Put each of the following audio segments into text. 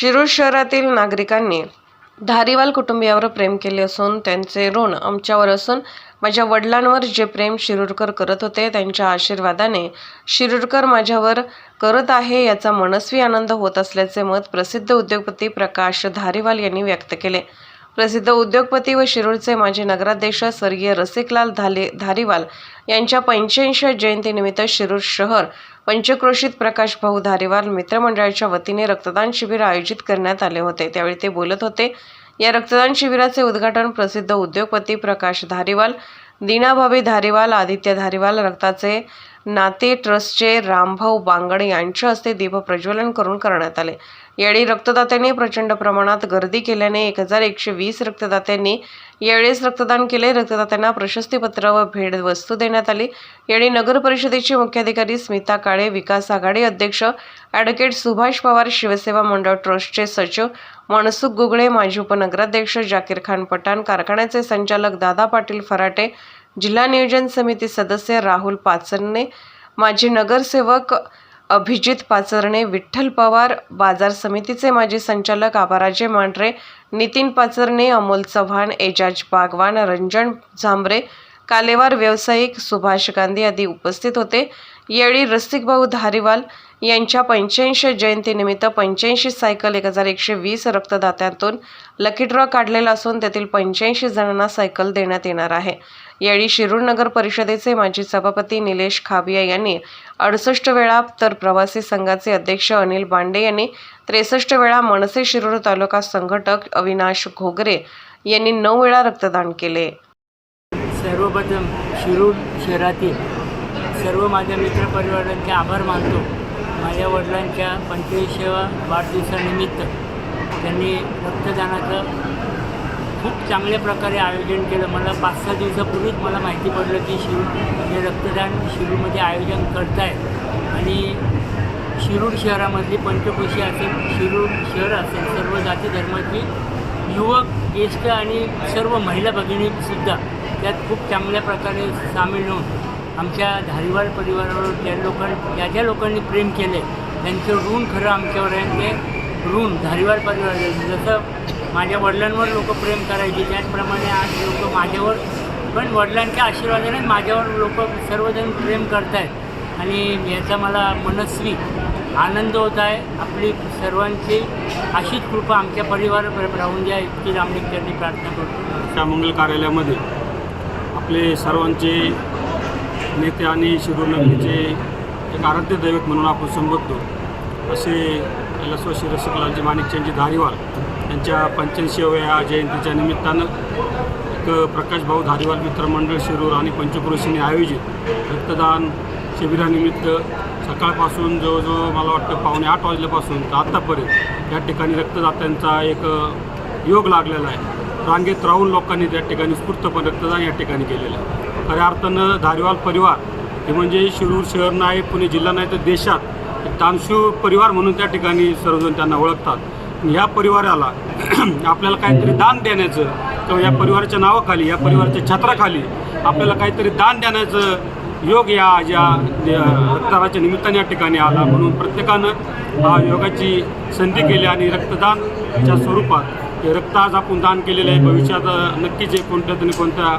शिरूर शहरातील नागरिकांनी धारीवाल कुटुंबियावर प्रेम केले असून त्यांचे ऋण आमच्यावर असून माझ्या वडिलांवर जे प्रेम शिरूरकर करत होते त्यांच्या आशीर्वादाने शिरूरकर माझ्यावर करत आहे याचा मनस्वी आनंद होत असल्याचे मत प्रसिद्ध उद्योगपती प्रकाश धारीवाल यांनी व्यक्त केले. प्रसिद्ध उद्योगपती व शिरूरचे माजी नगराध्यक्ष स्वर्गीय रसिकलाल धाले धारीवाल यांच्या पंच्याऐंशी जयंतीनिमित्त शिरूर शहर पंचक्रोशीत प्रकाश भाऊ धारीवाल मित्रमंडळाच्या वतीने रक्तदान शिबिर आयोजित करण्यात आले होते. त्यावेळी ते बोलत होते या रक्तदान शिबिराचे उद्घाटन प्रसिद्ध उद्योगपती प्रकाश धारीवाल दीनाभाभी धारीवाल आदित्य धारीवाल रक्ताचे नाते ट्रस्टचे रामभाऊ बांगड यांच्या हस्ते दीप प्रज्वलन करून करण्यात आले. यावेळी रक्तदात्यांनी प्रचंड प्रमाणात गर्दी केल्याने एक हजार एकशे वीस रक्तदात्यांनी यावेळेस रक्तदान केले. रक्तदात्यांना प्रशस्तीपत्र व भेट वस्तू देण्यात आली. यावेळी नगर परिषदेचे मुख्याधिकारी स्मिता काळे विकास आघाडी अध्यक्ष ॲडव्होकेट सुभाष पवार शिवसेवा मंडळ ट्रस्टचे सचिव मनसुख गुगळे माजी उपनगराध्यक्ष जाकीर खान पठाण कारखान्याचे संचालक दादा पाटील फराटे जिल्हा नियोजन समिती सदस्य राहुल पाचरणे माजी नगरसेवक अभिजित पाचरणे विठ्ठल पवार बाजार समितीचे माजी संचालक आबाराजे मांढरे नितीन पाचरणे अमोल चव्हाण एजाज बागवान रंजन झांबरे कालेवार व्यावसायिक सुभाष गांधी आदी उपस्थित होते. यावेळी रसिकभाऊ धारीवाल यांच्या पंच्याऐंशी जयंतीनिमित्त पंच्याऐंशी सायकल एक हजार एकशे वीस रक्तदात्यांतून लकी ड्रॉ काढलेला असून त्यातील पंच्याऐंशी जणांना सायकल देण्यात येणार आहे. यावेळी शिरूर नगर परिषदेचे माजी सभापती निलेश खाबिया यांनी अडुसष्ट वेळा तर प्रवासी संघाचे अध्यक्ष अनिल बांडे यांनी त्रेसष्ट वेळा मनसे शिरूर तालुका संघटक अविनाश घोगरे यांनी नऊ वेळा रक्तदान केले. सर्वप्रथम शिरूर शहरातील सर्व माझ्या मित्रपरिवारांचे आभार मानतो. माझ्या वडिलांच्या पंचवीसशेवा वाढदिवसानिमित्त त्यांनी रक्तदानाचं खूप चांगल्या प्रकारे आयोजन केलं. मला पाच सहा दिवसापूर्वीच मला माहिती पडलं की शिरूर हे रक्तदान शिरूरमध्ये आयोजन करतायत. आणि शिरूर शहरामधली पंचकोशी असेल शिरूर शहर असेल सर्व जाती धर्माची युवक ज्येष्ठ आणि सर्व महिला भगिनीसुद्धा त्यात खूप चांगल्या प्रकारे सामील होऊन आमच्या धारीवाल परिवारावर ज्या लोकांनी ज्या ज्या लोकांनी प्रेम केले त्यांचं ऋण खरं आमच्यावर आहे. ते ऋण धारीवाल परिवार जसं माझ्या वडिलांवर लोक प्रेम करायचे त्याचप्रमाणे आज लोक माझ्यावर पण वडिलांच्या आशीर्वादाने माझ्यावर लोक सर्वजण प्रेम करत आहेत आणि याचा मला मनस्वी आनंद होत आहे. आपली सर्वांची अशीच कृपा आमच्या परिवारावर राहून द्या. इतकी लांबणी त्यांनी प्रार्थना करतो. त्या मंगल कार्यालयामध्ये आपले सर्वांचे नेते आणि शिरूर एक आराध्य दैवत म्हणून आपण संबोधतो. असे लसवशी रसिकलालजी माणिकचंदजी धारीवाल यांच्या पंच्याऐंशीव्या जयंतीच्या निमित्तानं एक प्रकाशभाऊ धारीवाल मित्रमंडळ शिरूर आणि पंचक्रोशीने आयोजित रक्तदान शिबिरानिमित्त सकाळपासून जवळजवळ मला वाटतं पावणे आठ वाजल्यापासून तर आत्तापर्यंत या ठिकाणी रक्तदात्यांचा एक योग लागलेला आहे. रांगेत राहून लोकांनी त्या ठिकाणी स्फूर्तपणे रक्तदान या ठिकाणी केलेलं आहे. खऱ्या अर्थानं धारीवाल परिवार हे म्हणजे शिरूर शहर नाही पुणे जिल्हा नाही तर देशात एक परिवार म्हणून त्या ठिकाणी सर्वजण त्यांना ओळखतात. ह्या परिवाराला आपल्याला काहीतरी दान देण्याचं किंवा या परिवाराच्या नावाखाली या परिवाराच्या छत्राखाली आपल्याला काहीतरी दान देण्याचं योग या ज्या रक्तदानाच्या निमित्ताने या ठिकाणी आला. म्हणून प्रत्येकानं हा योगाची संधी केली आणि रक्तदानच्या स्वरूपात रक्त आज आपण दान केलेलं आहे. भविष्यात नक्कीच एक कोणत्या तरी कोणत्या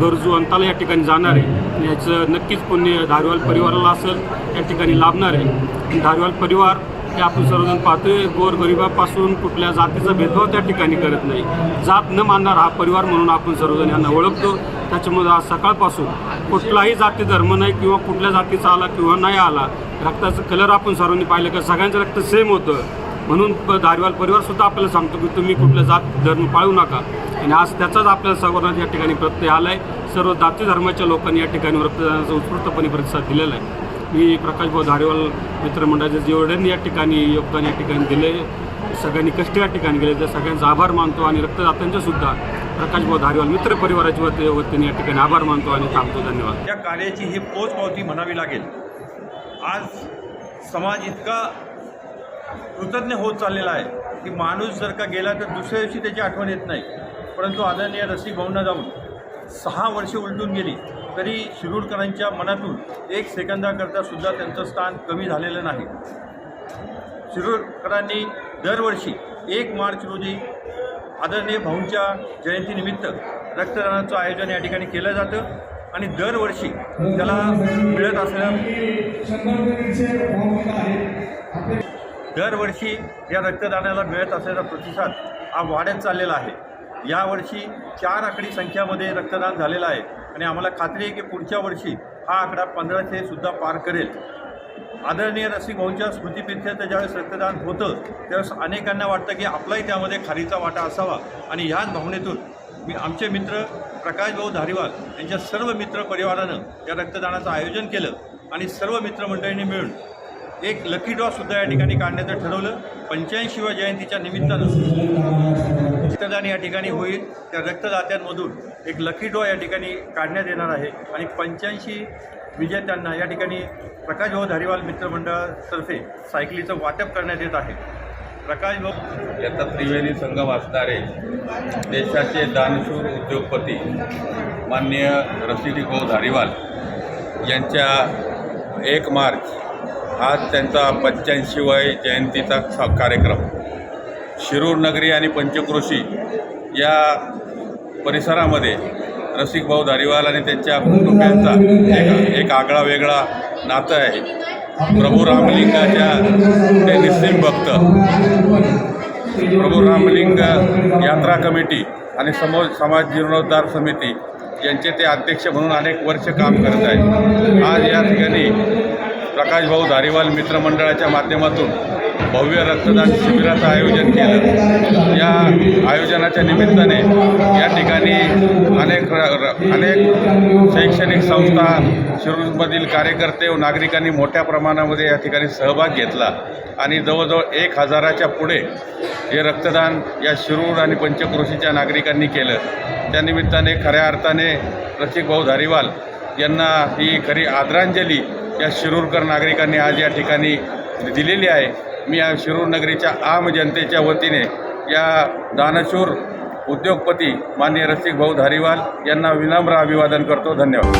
गरजू अंताला या ठिकाणी जाणार आहे. याचं नक्कीच पुण्य धारवाल परिवाराला असेल या ठिकाणी लाभणार आहे. धारवाल परिवार हे आपण सर्वजण पाहतोय गोरगरिबापासून कुठल्या जातीचा भेदभाव त्या ठिकाणी करत नाही. जात न मानणार हा परिवार म्हणून आपण सर्वजण यांना ओळखतो. त्याच्यामुळे आज सकाळपासून कुठलाही जाती धर्म नाही किंवा कुठल्या जातीचा आला किंवा नाही आला रक्ताचं कलर आपण सर्वांनी पाहिलं का सगळ्यांचं रक्त सेम होतं. म्हणून प धारवाल परिवारसुद्धा आपल्याला सांगतो की तुम्ही कुठलं जात धर्म पाळू नका. आणि आज त्याचाच आपल्याला सर्वांना या ठिकाणी प्रत्यय आला आहे सर्व जाती धर्माच्या लोकांनी या ठिकाणी रक्तदानाचा उत्स्फूर्तपणे प्रतिसाद दिलेला आहे. मी प्रकाशभाऊ धारेवाल मित्रमंडळाचे जेवढ्यांनी या ठिकाणी योगदान या ठिकाणी दिले सगळ्यांनी कष्ट या ठिकाणी गेले त्या सगळ्यांचा आभार मानतो आणि रक्तदात्यांच्यासुद्धा प्रकाशभाऊ धारेवाल मित्रपरिवाराच्या वती वतीने या ठिकाणी आभार मानतो आणि थांबतो. धन्यवाद. या कार्याची ही पोचपावती म्हणावी लागेल. आज समाज इतका कृतज्ञ होत चाललेला आहे. की माणूस जर का गेला तर दुसऱ्या दिवशी त्याची आठवण येत नाही. परंतु आदरणीय रसिक भाऊंना जाऊन सहा वर्षे उलटून गेली तरी शिरूरकरांच्या मनातून एक सेकंदाकरता सुद्धा त्यांचं स्थान कमी झालेलं नाही. शिरूरकरांनी दरवर्षी एक मार्च रोजी आदरणीय भाऊंच्या जयंतीनिमित्त रक्तदानाचं आयोजन या ठिकाणी केलं जातं आणि दरवर्षी त्याला मिळत असलेल्या दरवर्षी या रक्तदानाला मिळत असलेला प्रतिसाद हा वाढत चाललेला आहे. यावर्षी चार आकडी संख्यामध्ये रक्तदान झालेलं आहे आणि आम्हाला खात्री आहे की पुढच्या वर्षी हा आकडा पंधराशे सुद्धा पार करेल. आदरणीय रसिक भाऊंच्या स्मृतिप्रित्यर्थ ज्यावेळेस रक्तदान होतं त्यावेळेस अनेकांना वाटतं की आपलाही त्यामध्ये खारीचा वाटा असावा. आणि ह्याच भावनेतून मी आमचे मित्र प्रकाश भाऊ धारीवाल यांच्या सर्व मित्र परिवारानं या रक्तदानाचं आयोजन केलं आणि सर्व मित्रमंडळींनी मिळून एक लकी ड्रॉ सुद्धा या ठिकाणी काढण्याचं ठरवलं. पंच्याऐंशीव्या जयंतीच्या निमित्तानं रक्तदान या ठिकाणी होईल. त्या रक्तदात्यांमधून एक लकी ड्रॉ या ठिकाणी काढण्यात येणार आहे. आणि पंच्याऐंशी विजेत्यांना या ठिकाणी प्रकाश भाऊ धारीवाल मित्रमंडळातर्फे सायकलीचं वाटप करण्यात येत आहे. प्रकाश भाऊ. याचा त्रिवेणी संगम असणारे देशाचे दानशूर उद्योगपती माननीय भाऊ धारीवाल यांच्या एक मार्च आज त्यांचा पंच्याऐंशी वय जयंतीचा सा कार्यक्रम. शिरूर नगरी आणि पंचक्रोशी या परिसरामध्ये रसिकभाऊ धारीवाल आणि त्यांच्या कुटुंबियांचा एक एक आगळा वेगळा नातं आहे. प्रभू रामलिंगाच्या ते निस्सिम भक्त. प्रभू रामलिंग यात्रा कमिटी आणि समो समाज जीर्णोद्धार समिती यांचे ते अध्यक्ष म्हणून अनेक वर्ष काम करत आहेत. आज या ठिकाणी प्रकाशभाऊ धारीवाल मित्रमंडळाच्या माध्यमातून भव्य रक्तदान शिबिराचं आयोजन केलं. या आयोजनाच्या निमित्ताने या ठिकाणी अनेक र- र- अनेक शैक्षणिक संस्था शिरूरमधील कार्यकर्ते व नागरिकांनी मोठ्या प्रमाणामध्ये या ठिकाणी सहभाग घेतला. आणि जवळजवळ एक हजाराच्या पुढे हे रक्तदान या शिरूर आणि पंचक्रोशीच्या नागरिकांनी केलं. त्यानिमित्ताने खऱ्या अर्थाने रसिकभाऊ धारीवाल यांना ही खरी आदरांजली या शिरूरकर नागरिकांनी आज या ठिकाणी दिलेली आहे मी या शिरूर नगरीच्या आम जनतेच्या वतीने या दानशूर उद्योगपती माननीय रसिकभाऊ धारीवाल यांना विनम्र अभिवादन करतो धन्यवाद.